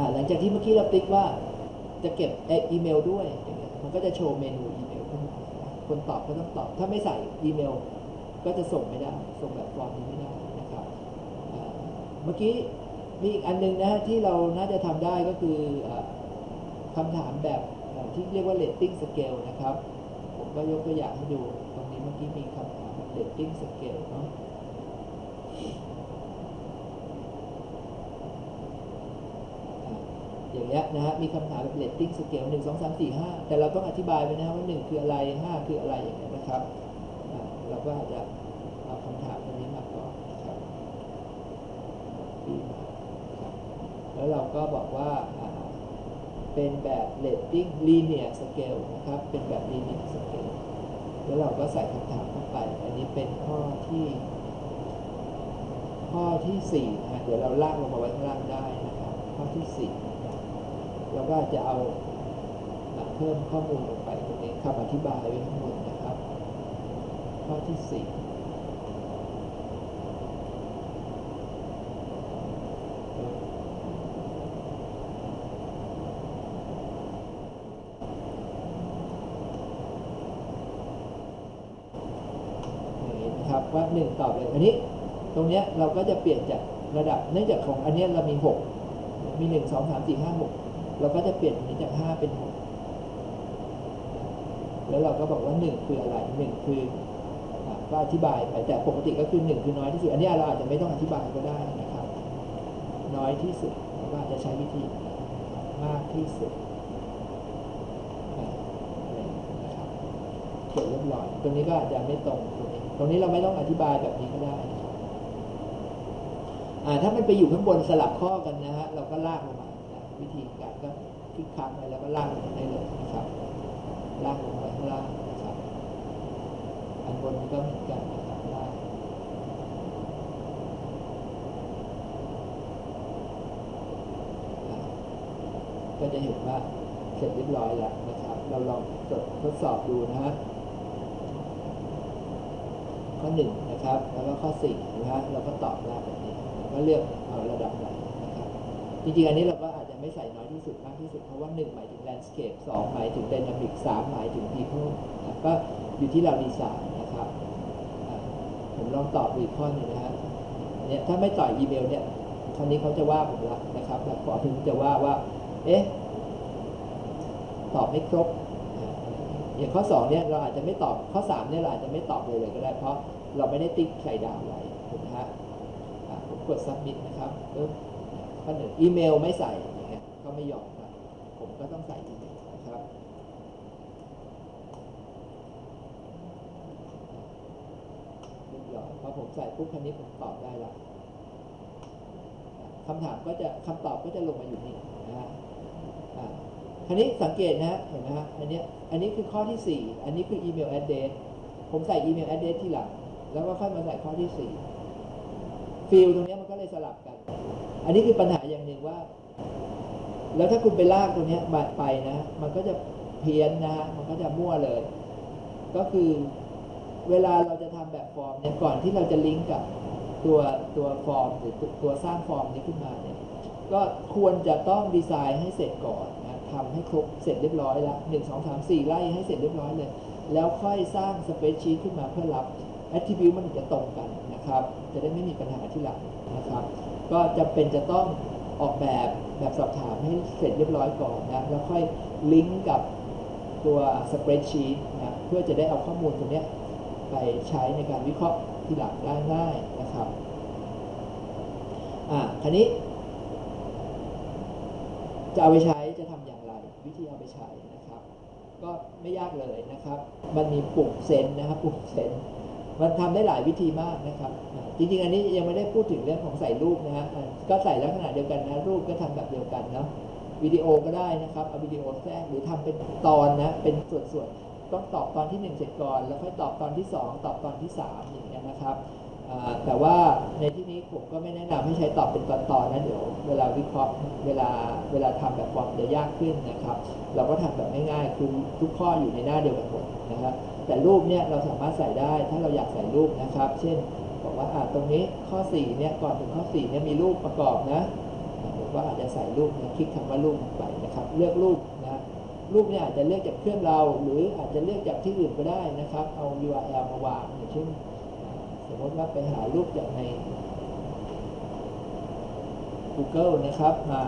่าหลังจากที่เมื่อกี้เราติ๊กว่าจะเก็บอ,อีเมลด้วยอย่างเงี้ยมันก็จะโชว์เมนูอีเมลขึ้นมาคนตอบก็ต้องตอบ ถ้าไม่ใส่อีเมล ก็จะส่งไม่ได้ ส่งแบบฟอร์มนี้ไม่ได้นะครับเมื่อกี้มีอีกอันหนึงนะฮะที่เราน่าจะทำได้ก็คืออ่าคำถามแบบที่เรียกว่า rating scale นะครับ ผมก็ยกตัวอย่างให้ดู ตรงนี้เมื่อกี้มีคำถามแบบ rating scale เนาะ อย่างเงี้ยนะฮะมีคำถามแบบเลตติ้งสเกลหนึ่งสองสามสี่ห้าแต่เราต้องอธิบายไปนะว่าหนึ่งคืออะไรห้าคืออะไรอย่างเงี้ยนะครับเราก็อาจจะเอาคำถามตรงนี้มาก่อนนะครับแล้วเราก็บอกว่าเป็นแบบเลตติ้งลีเนียสเกลนะครับ เป็นแบบลีเนียสเกลแล้วเราก็ใส่คำถามเข้าไป อันนี้เป็นข้อที่ ข้อที่สี่นะเดี๋ยวเราลากลงมาไว้ข้างล่างได้นะครับ ข้อที่สี่ เราก็จะเอาเพิ่มข้อมูลลงไปตรงนี้คำอธิบายไว้ทั้งหมดนะครับ ข้อที่สี่นี่นะครับว่าหนึ่งตอบเลยอันนี้ ตรงเนี้ยเราก็จะเปลี่ยนจากระดับ เนื่องจากของอันเนี้ยเรามีหกมีหนึ่งสองสามสี่ห้าหก เราก็จะเปลี่ยนนนี้จากห้าเป็นหกแล้วเราก็บอกว่าหนึ่งคืออะไรหนึ่งคือก็อธิบายไปแต่ปกติก็คือหนึ่งคือน้อยที่สุด อันนี้เราอาจจะไม่ต้องอธิบายก็ได้นะครับ น้อยที่สุดเราอาจจะใช้วิธีมากที่สุดอะไรอย่างเงี้ยนะครับเขียนเรียบร้อยตรงนี้ก็อาจจะไม่ตรงตรงนี้ตรงนี้เราไม่ต้องอธิบายแบบนี้ก็ได้นะครับถ้ามันไปอยู่ข้างบนสลับข้อกันนะฮะเราก็ลากลงมาน วิธีการก็คลิกค้างไว้แล้วก็ลากลงได้เลยนะครับลากลงไปข้างล่างนะครับ อันบนก็เหมือนกันนะครับลากอ่าก็จะเห็นว่าเสร็จเรียบร้อยแล้วนะครับ เราลองทดทดสอบดูนะฮะข้อหนึ่งนะครับ แล้วก็ข้อสี่นะฮะเราก็ตอบได้แบบนี้แล้วก็เลือกเอาระดับไหน จริงๆ อันนี้เราก็อาจจะไม่ใส่น้อยที่สุดมากที่สุด เพราะว่าหนึ่งหมายถึง landscape สองหมายถึง dynamic สามหมายถึง people นก็อยู่ที่เราดีไซน์นะครับ ผมลองตอบอีกข้อหนึ่งนะฮะอันเนี้ยถ้าไม่ต่อยอีเมลเนี่ยคราวนี้เขาจะว่าผมละนะครับแบบฟอร์มจะว่าว่า เอ๊ะ ตอบไม่ครบอย่างข้อสองเนี่ยเราอาจจะไม่ตอบข้อสามเนี่ยเราอาจจะไม่ตอบเลยเลยก็ได้ เพราะเราไม่ได้ติ๊กใส่ดาวไว้ถูกไหมฮะผมกด submit นะครับ ปึ๊บข้อหนึ่งอีเมลไม่ใส่อย่างเงี้ยเขาไม่ยอมครับผมก็ต้องใส่อีเมลนะครับเรียบร้อยพอผมใส่ปุ๊บคันนี้ผมตอบได้ละคำถามก็จะคำตอบก็จะลงมาอยู่นี่นะฮะอ่าคราวนี้สังเกตนะฮะเห็นไหมฮะอันเนี้ยอันนี้คือข้อที่ 4 อันนี้คืออีเมลแอดเดสผมใส่อีเมลแอดเดสที่หลัง แล้วก็ค่อยมาใส่ข้อที่4ฟิลตรงนี้มันก็เลยสลับกัน อันนี้คือปัญหาอย่างหนึ่งว่า แล้วถ้าคุณไปลากตรงนี้มาไปนะ มันก็จะเพี้ยนนะฮะมันก็จะมั่วเลย ก็คือเวลาเราจะทำแบบฟอร์มเนี่ยก่อนที่เราจะลิงก์กับตัวตัวฟอร์มหรือตัวสร้างฟอร์มนี้ขึ้นมาเนี่ยก็ควรจะต้องดีไซน์ให้เสร็จก่อนนะทำให้ครบเสร็จเรียบร้อยล้วหนึ่งสองสามสี่ไล่ให้เสร็จเรียบร้อยเลย แล้วค่อยสร้างสเปซชีตขึ้นมาเพื่อรับ attribute มันจะตรงกันนะครับ จะได้ไม่มีปัญหาที่หลังนะครับ ก็จะเป็นจะต้องออกแบบแบบสอบถามให้เสร็จเรียบร้อยก่อนนะแล้วค่อยลิงก์กับตัวสเปรดชีตนะเพื่อจะได้เอาข้อมูลตรงนี้ไปใช้ในการวิเคราะห์ที่หลังได้ง่ายนะครับอ่าคันนี้ จะเอาไปใช้จะทำอย่างไร วิธีเอาไปใช้นะครับ ก็ไม่ยากเลยนะครับ มันมีปุ่มเซนนะครับปุ่มเซน มันทำได้หลายวิธีมากนะครับ จริงๆ อันนี้ยังไม่ได้พูดถึงเรื่องของใส่รูปนะฮะก็ใส่ลักษณะเดียวกันนะรูปก็ทำแบบเดียวกันเนาะวิดีโอก็ได้นะครับเอาวิดีโอแทรกหรือทำเป็นตอนนะเป็นส่วนๆต้องตอบตอนที่หนึ่งเสร็จก่อนแล้วค่อยตอบตอนที่สองตอบตอนที่สามอย่างเงี้ยนะครับแต่ว่าในที่นี้ผมก็ไม่แนะนำให้ใช้ตอบเป็นตอนๆนะเดี๋ยวเวลาวิเคราะห์เวลาเวลาทำแบบฟอร์มจะยากขึ้นนะครับ เราก็ทำแบบง่ายๆคือทุกข้ออยู่ในหน้าเดียวกันหมดนะครับ แต่รูปเนี่ยเราสามารถใส่ได้ถ้าเราอยากใส่รูปนะครับ เช่นบอกว่าอ่าตรงนี้ข้อ4เนี่ยก่อนถึงข้อ4เนี่ยมีรูปประกอบนะผมก็อาจจะใส่รูปนะคลิกคำว่ารูปลงไปนะครับ เลือกรูปนะรูปเนี่ยอาจจะเลือกจากเครื่องเรา หรืออาจจะเลือกจากที่อื่นก็ได้นะครับ เอา URL มาวางอย่างเช่นสมมติว่าไปหารูปจากใน Google นะครับมา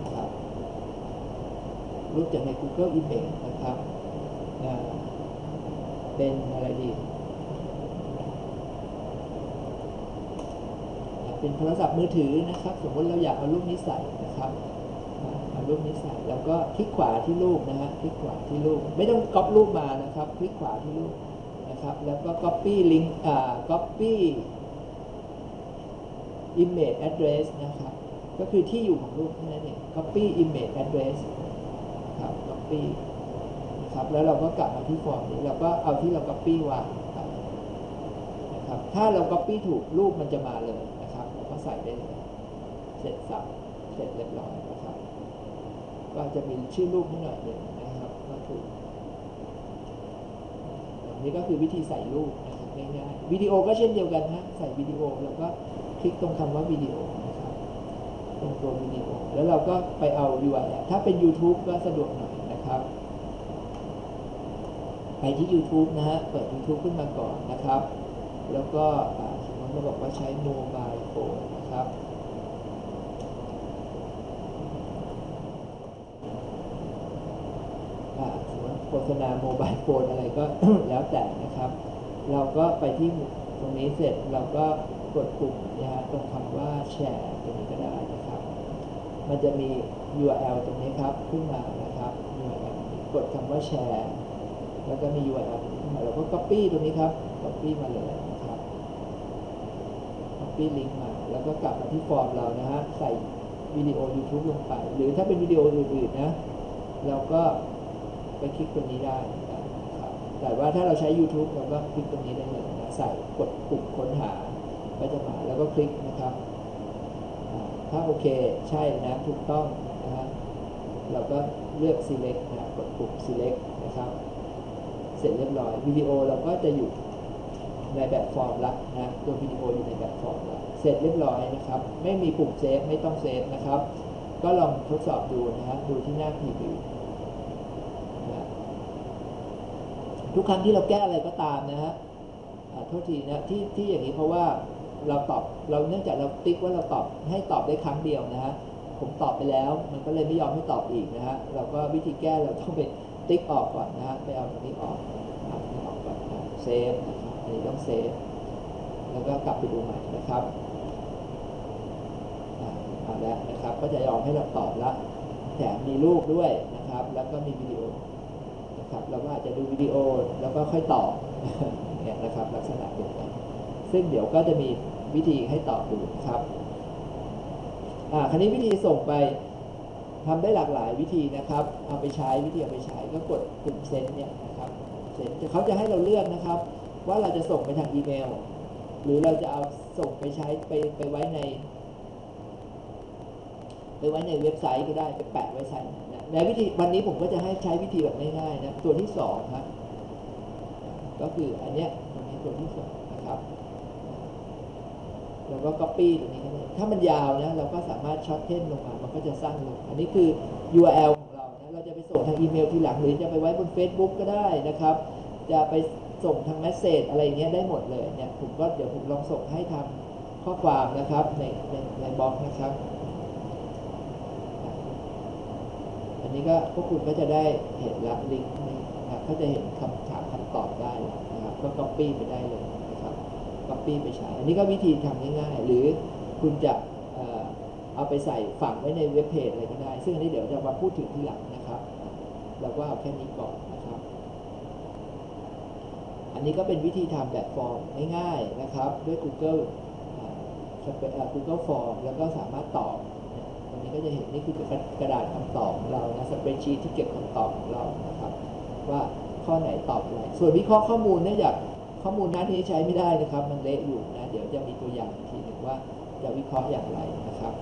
นะครับ รูปจากใน Google Image นะครับอ่าเป็นอะไรดี เป็นโทรศัพท์มือถือนะครับ สมมติเราอยากเอารูปนี้ใส่นะครับเอารูปนี้ใส่แล้วก็คลิกขวาที่รูปนะฮะคลิกขวาที่รูป ไม่ต้องก๊อปรูปมานะครับ คลิกขวาที่รูปนะครับ แล้วก็ copy link อ่า copy image address นะครับ ก็คือที่อยู่ของรูปนั่นเอง copy image address ครับ copy นะครับแล้วเราก็กลับมาที่ฟอร์มนี้เราก็เอาที่เรา copy วางนะครับถ้าเรา copy ถูกรูปมันจะมาเลยนะครับเราก็ใส่ได้เลยเสร็จสับเสร็จเรียบร้อยนะครับ ก็จะมีชื่อรูปนิดหน่อยหนึ่งนะครับก็ถูกนนี้ก็คือวิธีใส่รูปนะครับง่ายๆวิดีโอก็เช่นเดียวกันนะใส่วิดีโอแล้วก็คลิกตรงคำว่าวิดีโอ รับตรงตัววิดีโอแล้วเราก็ไปเอา URL ถ้าเป็น YouTube ก็สะดวกหน่อยนะครับ ไปที่ YouTube นะฮะ เปิด YouTube ขึ้นมาก่อนนะครับ แล้วก็สมมติเราบอกว่าใช้โมบายโฟนนะครับสมมติโฆษณาโมบายโฟนอะไรก็แล้วแต่นะครับ เราก็ไปที่ตรงนี้เสร็จเราก็ กดปุ่มนะฮะตรงคำว่าแชร์ตรงนี้ก็ได้นะครับ มันจะมี URL ตรงนี้ครับขึ้นมานะครับ URL กดคำว่าแชร์แล้วก็มี URL ขึ้นมาเราก็ copy ตรงนี้ครับ copy มาเลยนะครับ copy link มาแล้วก็กลับมาที่ฟอร์มเรานะฮะใส่วิดีโอ YouTube ลงไป หรือถ้าเป็นวิดีโออื่นๆนะเราก็ไปคลิกตรงนี้ได้นะครับแต่ว่าถ้าเราใช้ YouTube เราก็คลิกตรงนี้ได้เลยนะใส่กดปุ่มค้นหา ก็จะมาแล้วก็คลิกนะครับ ถ้าโอเคใช่นะถูกต้องนะฮะเราก็เลือก select นะกดปุ่ม select นะครับ เสร็จเรียบร้อยวิดีโอเราก็จะอยู่ในแบบฟอร์มละนะตัววิดีโออยู่ในแบบฟอร์มละเสร็จเรียบร้อยนะครับ ไม่มีปุ่มเซฟไม่ต้องเซฟนะครับ ก็ลองทดสอบดูนะฮะดูที่หน้าพรีวิวนะทุกครั้งที่เราแก้อะไรก็ตามนะฮะโทษทีนะที่ที่อย่างนี้เพราะว่า เราตอบเราเนื่องจากเราติ๊กว่าเราตอบให้ตอบได้ครั้งเดียวนะฮะผมตอบไปแล้ว มันก็เลยไม่ยอมให้ตอบอีกนะฮะเราก็วิธีแก้เราต้องไปติ๊กออกก่อนนะฮะไปเอาตรงนี้ออกอาตรงนี้ออกก่อนนะเซฟนะครับอันนี้ต้องเซฟแล้วก็กลับไปดูใหม่นะครับเอาแล้วนะครับ ก็จะยอมให้เราตอบละแถมมีรูปด้วยนะครับ แล้วก็มีวิดีโอนะครับเราก็อาจจะดูวิดีโอแล้วก็ค่อยตอบเนี่ยนะครับลักษณะเดียวกัน ซึ่งเดี๋ยวก็จะมีวิธีให้ตอบดูนะครับอ่าคราวนี้วิธีส่งไปทำได้หลากหลายวิธีนะครับ เอาไปใช้วิธีเอาไปใช้ก็กดปุ่มเซ็นเนี่ยนะครับเซ็นเขาจะให้เราเลือกนะครับ ว่าเราจะส่งไปทางอีเมล หรือเราจะเอาส่งไปใช้ไปไปไว้ในไปไว้ในเว็บไซต์ก็ได้ไปแปะไว้ใส่นะในวิธีวันนี้ผมก็จะให้ใช้วิธีแบบง่ายๆนะตัวที่สองครับก็คืออันเนี้ยตัวที่สองนะครับ แล้วก็ copy ตรงนี้ก็ได้ถ้ามันยาวนะเราก็สามารถช็อตเทนลงมา มันก็จะสั้นลง อันนี้คือ URL ของเรานะเราจะไปส่งทางอีเมลทีหลังหรือจะไปไว้บน Facebook ก็ได้นะครับ จะไปส่งทางแมสเซจอะไรเงี้ยได้หมดเลยเนี่ยผมก็เดี๋ยวผมลองส่งให้ทาข้อความนะครับในในในบล็อกนะครับ อันนี้ก็พวกคุณก็จะได้เห็นละลิงก์นี้นะครับก็จะเห็นคำถามคำตอบได้แล้วนะครับก็ copy ไปได้เลย นะครับ copy ไปใช้ อันนี้ก็วิธีทำง่ายๆ หรือคุณจะเอาไปใส่ฝังไว้ในเว็บเพจอะไรก็ได้ ซึ่งอันนี้เดี๋ยวจะมาพูดถึงทีหลังนะครับเราก็เอาแค่นี้ก่อนนะครับ อันนี้ก็เป็นวิธีทำแบบฟอร์มง่ายๆนะครับ ด้วย Google อ่า Sp- อ่า Google Form แล้วก็สามารถตอบตรงนี้ก็จะเห็นนี่คือกระดาษคำตอบของเรานะสเปรดชีที่เก็บคำตอบของเรานะครับ ว่าข้อไหนตอบอะไรส่วนวิเคราะห์ข้อมูลเนื่องจาก ข้อมูลหน้าที่ใช้ไม่ได้นะครับ มันเละอยู่นะ เดี๋ยวจะมีตัวอย่างอีกทีหนึ่งว่าจะวิเคราะห์อย่างไรนะครับ